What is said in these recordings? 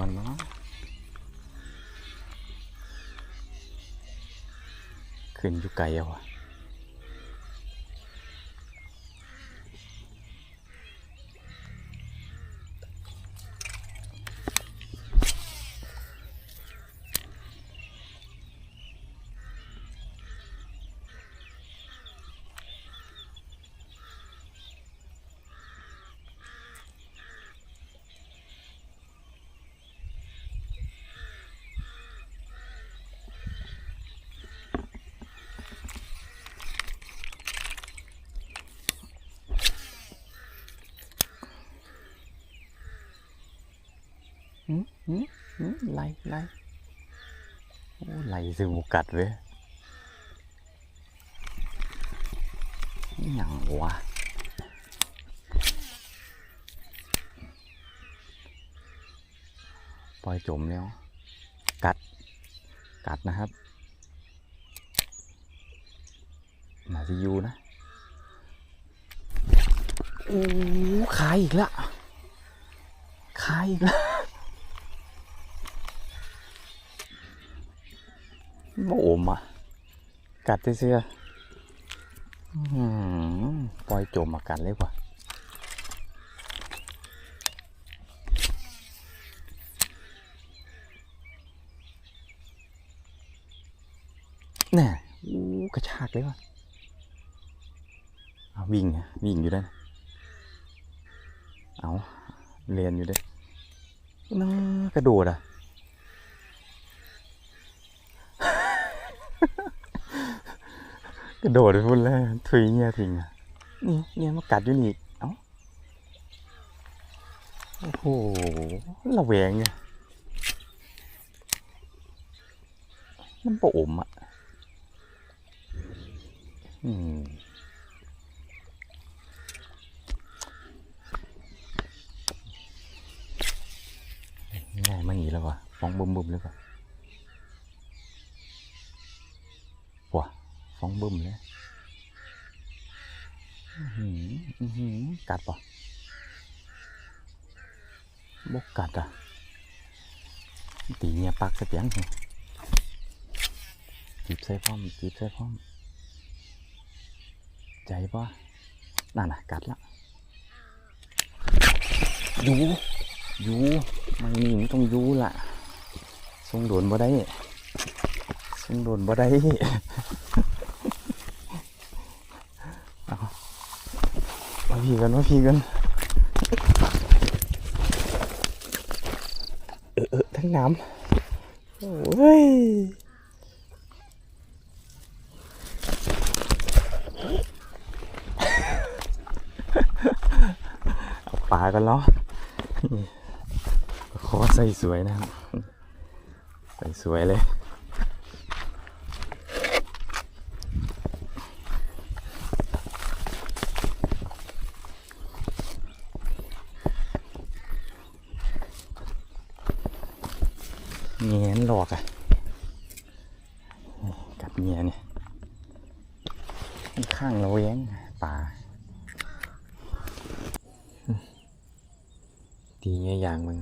ก่อนเนาะขึ้นอยู่ไกลอะวะ หืมหืมหืมไล่ไล่โอ้ไล่ซึ่งบุกัดเว้ยอย่างวะปล่อยจมแล้ว กัด กัดนะครับน่าจะอยู่นะ โอ้ขายอีกล้วขายอีกล้ว โมอมอะ กัดเสื้อปล่อยจมมากัดเลยกว่าน่อู้กระชากเลยว่ะเอาวิ่งอะวิ่งอยู่ด้นะเอาเรียนอยู่ด้น่ากระโดดอะ กระโดดไปพุ่นเลยถุยเนี่ยทิ้งอะนี่เนี่ยมากัดอยู่นี่เอ้าโอ้โหระแวงเนี่ยมันปอมอะอืมง่ายมันหนีแล้ววะฟ้องบึมบึมเลยปะว้า ฟองบึมเลยหืออื้อหือกัดปะบกกัดอะ ตีเงียปักสเปียงเหรอจีบใส่พ้อมจีบใส่พ้อม ใจปะนั่นน่ะ กัดละยูยูมันนี่มันต้องยูละทรงโดนบ่ได้ทรงโดนบ่ได้ พี่กันมาพี่กันเออเออทั้งน้ำโอ้ยเอาปลากันเนาะนี่ขอใส่สวยนะครับ ใส่สวยเลย เงี้ยนหลอกอะกับเงี้ยเนี่ยค่อนข้างเระแวงป่าตีเงี้ยอย่างมึง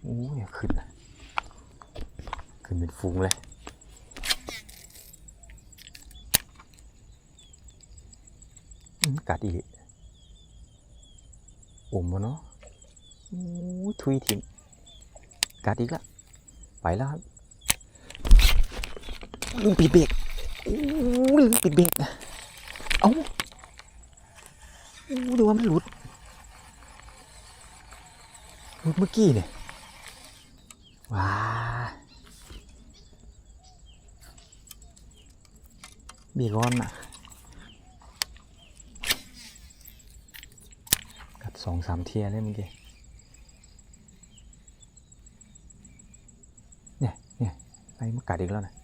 โอ้ยขึ้นนะขึ้นเป็นฟูงเลย อืม กัดอีกอมวะเนาะโอ้ทุยทิ้งกัดอีกละไปแล้วครับลืมปิดเบรกโอ้ลืมปิดเบรกเอ้าโอ้ดูว่ามันหลุดหลุดเมื่อกี้เนี่ยว้าเบรกร้อนอะ กัด สองสามเทียเลยเมื่อกี้เนี่ยเนี่ยไล่มากัดอีกแล้วนะ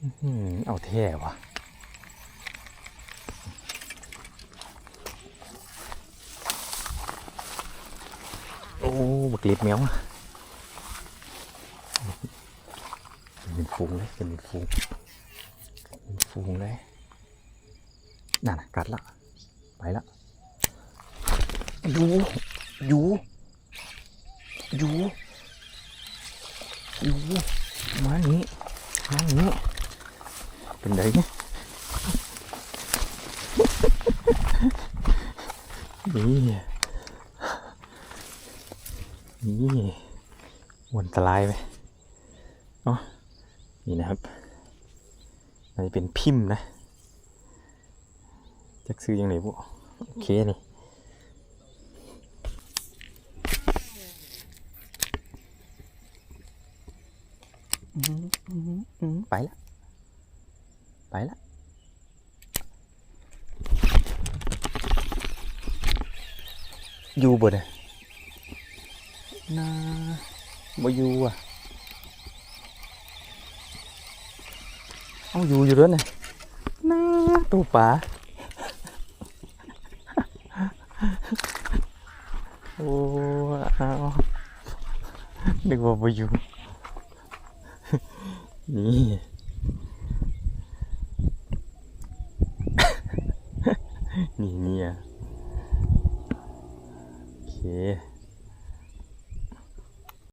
อือหือเอาแท่วะโอ้บักเล็บแมวอะเป็นฝูงเลยเป็นฝูงเป็นฝูงเลยนั่นน่ะกัดละ ไปละอยู่อยู่อยู่อยู่มาอย่างนี้มาอย่างนี้เป็นไงเนี่ยนี่นี่วันตรายไหมเนาะนี่นะครับมันจะเป็นพิมพ์นะ จักซื้อยังไงบุโอเคนี่อืมอืมอืมไปละไปละอยู่บ่เนี่ยนาบ่อยู่อะเอาอยู่อยู่ด้วยเนี่ยนาตัวป่า โอ้เอานึกว่าไปอยู่นี่